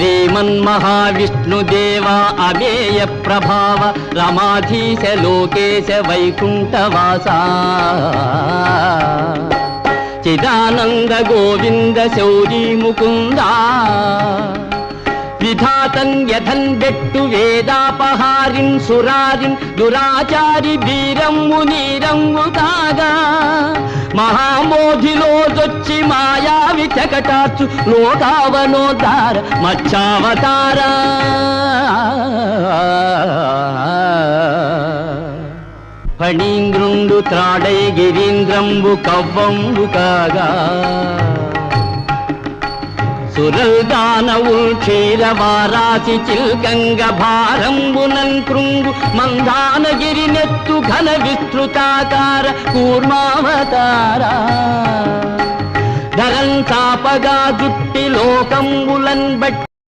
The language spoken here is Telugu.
శ్రీమన్మహావిష్ణుదేవ అమేయ ప్రభావ రమాధీశ లోకేశ వైకుంఠవాస. చిదానంద గోవింద శౌరీ ముకుందా. విధాతం యథన్ బెట్టు వేదాపహారిన్ సురారిన్ దురాచారి వీరమ్ము నీరమ్ము కాగా మహామోధిలోదొచ్చి మాయావి చకటాచు లోకావనోదార మచ్చావతారా. ఫణీంద్రుండు త్రాడై గిరీంద్రంబు కవ్వంబు కాగా. సురల్దానవుల్ క్షీరవారాసి చిల్కంగ భారంబు కృంగు మందానగిరి నెత్తు ఘన విస్తృతాకార కూర్మావతారా. ధరం తాపగా లోకంబులన్ బట్టి